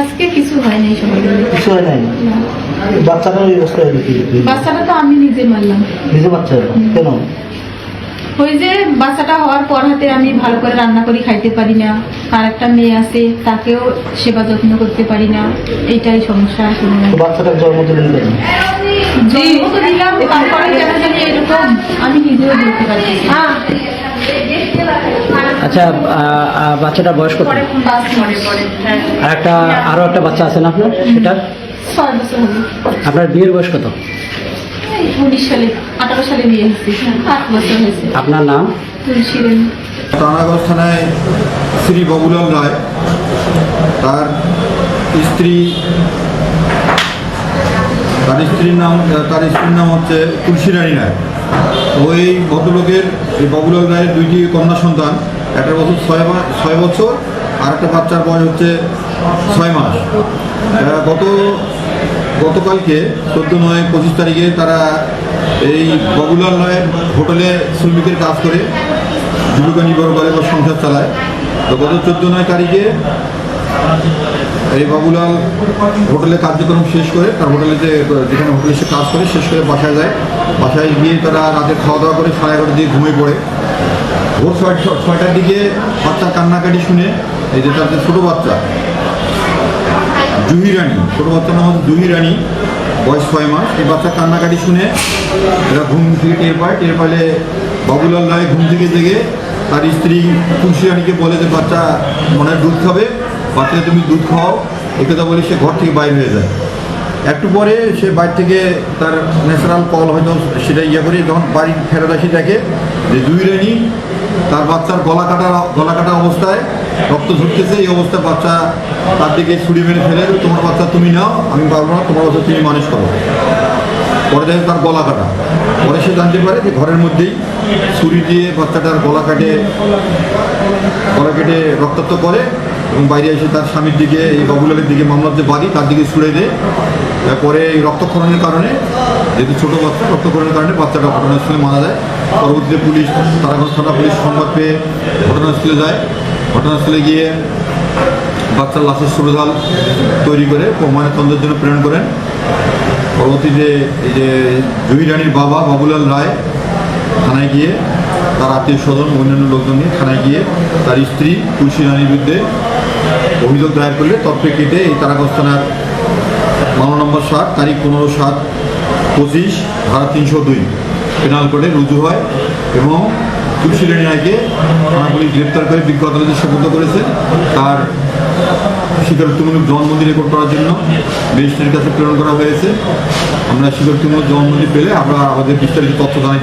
আজকে কিছু হয় নাই সবাই কিছু হয় নাই? বাচ্চাটার ওই অবস্থা কি বাচ্চাটা তো আমি নিজে মারলাম। নিজে বাচ্চা? কেন? ওই যে বাচ্চাটা হওয়ার পর হাতে আমি ভালো করে রান্না করি খাইতে পারি না। আর একটা মেয়ে আছে তাকেও সেবা যত্ন করতে পারি না। এইটাই সমস্যা। বাচ্চাটার জন্ম দিলেন দিলাম তারপরে কেন জানি এরকম আমি নিজেও না। আচ্ছা বাচ্চাটার বয়স কত? হ্যাঁ। আর একটা আরও একটা বাচ্চা আছে না আপনার? সেটা ছয় আপনার বিয়ের বয়স কত? হয়েছে আপনার নাম? তুলসী থানায় শ্রী বাবুলাল রায় তার স্ত্রী তার স্ত্রীর নাম তার স্ত্রীর নাম হচ্ছে তুলসী রানী রায়। তো এই ভদ্রলোকের, এই বাবুলাল রায়ের দুইটি কন্যা সন্তান, একটা বছর ছয় ছয় বছর, আর একটা বাচ্চার বয়স হচ্ছে ছয় মাস। গত, গতকালকে চোদ্দ নয়, পঁচিশ তারিখে তারা এই বাবুলাল রায়ের হোটেলে শ্রমিকের কাজ করে জীবিকা নির্ভর করে বা সংসার চালায়। তো গত চোদ্দ নয় তারিখে এই বাবুলাল হোটেলে কার্যক্রম শেষ করে তার হোটেলে যে, যেখানে হোটেলে সে কাজ করে, শেষ করে বাসায় যায়। বাসায় গিয়ে তারা রাতে খাওয়া দাওয়া করে সাড়ে এগারোটার দিকে ঘুমিয়ে পড়ে। ভোর ছয় ছয়টার দিকে বাচ্চার কান্নাকাটি শুনে এই যে তার যে ছোটো বাচ্চা, জুহি রানী, ছোটো বাচ্চার নাম হচ্ছে জুহি রানী, বয়স ছয় মাস, এই বাচ্চা কান্নাকাটি শুনে এরা ঘুম থেকে টের পায়। টের পাইলে বাবুলাল রায় ঘুম থেকে জেগে তার স্ত্রী তুলসী রানীকে বলে যে, বাচ্চা মনে দুধ খাবে। বাচ্চাকে তুমি দুধ খাও এ কথা বলে সে ঘর থেকে বাইর হয়ে যায়। একটু পরে সে বাইরে থেকে তার ন্যাচারাল কল হয়তো সেটা ইয়ে করে যখন বাড়ি ফেরত আসি দেখে যে দুই রানী, তার বাচ্চার গলা কাটা গলা কাটা অবস্থায় রক্ত ঝরতেছে, এই অবস্থায় বাচ্চা তার দিকে ছুরি মেরে ফেলে, তোমার বাচ্চা তুমি নাও, আমি পারব না, তোমার বাচ্চা তুমি মানুষ করো। পরে দেখে তার গলা কাটা। পরে সে জানতে পারে যে ঘরের মধ্যেই ছুরি দিয়ে বাচ্চাটার গলা কাটে, গলা কেটে রক্তাক্ত করে। এবং বাইরে এসে তার স্বামীর দিকে, এই বাবুলালের দিকে মামলার যে বাড়ি, তার দিকে ছুড়ে দেয়। পরে এই রক্তক্ষরণের কারণে, যেহেতু ছোটো বাচ্চা, রক্তক্ষরণের কারণে বাচ্চাটা ঘটনাস্থলে মারা যায়। পরবর্তীতে পুলিশ, তারাগঞ্জ থানা পুলিশ সংবাদ পেয়ে ঘটনাস্থলে যায়। ঘটনাস্থলে গিয়ে বাচ্চার লাশের সুরধাল তৈরি করে ময়নাতন্ত্রের জন্য প্রেরণ করেন। পরবর্তীতে এই যে জুহি রানীর বাবা বাবুলাল রায় থানায় গিয়ে তার আত্মীয় স্বজন, অন্যান্য লোকজন নিয়ে থানায় গিয়ে তার স্ত্রী, তুলসী রানীর বিরুদ্ধে অভিযোগ দায়ের করলে তৎপ্রেক্ষিতে এই তারাগঞ্জ থানার মামলা নম্বর সাত, তারিখ পনেরো সাত, পঁচিশ, ধারা তিনশো দুই, পেনাল কোডে রুজু হয় এবং তুলসী রানী রায়কে থানা পুলিশ গ্রেপ্তার করে বিজ্ঞ আদালতে সুপর্দ করেছে। তার স্বীকারোক্তিমূলক জবানবন্দি রেকর্ড করার জন্য ম্যাজিস্ট্রেটের কাছে প্রেরণ করা হয়েছে। আমরা স্বীকারোক্তিমূলক জবানবন্দি পেলে আমরা আমাদের বিস্তারিত তথ্য জানাই।